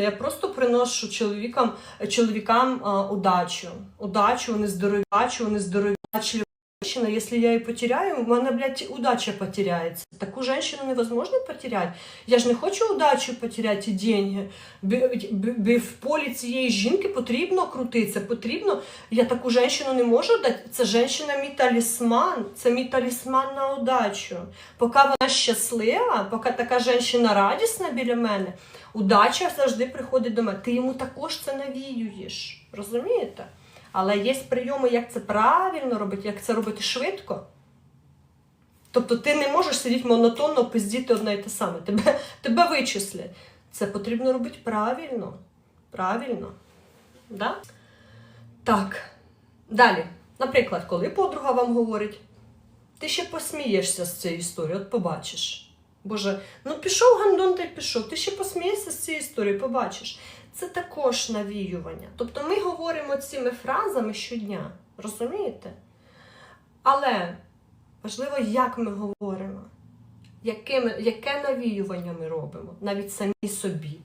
Я просто приношу чоловікам, чоловікам а, удачу. Удачу, вони здорові, удачу, вони здорові. Женщина, если я ее потеряю, мене, блядь, удача потеряется. Таку женщину невозможно потерять. Я ж не хочу удачу потерять і деньги. В полі цієї жінки потрібно крутитися, потрібно. Я таку женщину не можу дати. Це женщина мій талісман, це мій талісман на удачу. Поки вона щаслива, поки така женщина радісна біля мене, удача завжди приходить до мене. Ти йому також це навіюєш. Розумієте? Але є прийоми, як це правильно робити, як це робити швидко. Тобто ти не можеш сидіти монотонно, пиздіти одне і те саме. Тебе, тебе вичислять. Це потрібно робити правильно. Правильно. Да? Так. Далі. Наприклад, коли подруга вам говорить, ти ще посмієшся з цієї історії, от побачиш. Боже, ну пішов гандон та й пішов, ти ще посмієшся з цієї історії, побачиш. Це також навіювання. Тобто ми говоримо цими фразами щодня, розумієте? Але важливо, як ми говоримо, яке навіювання ми робимо, навіть самі собі.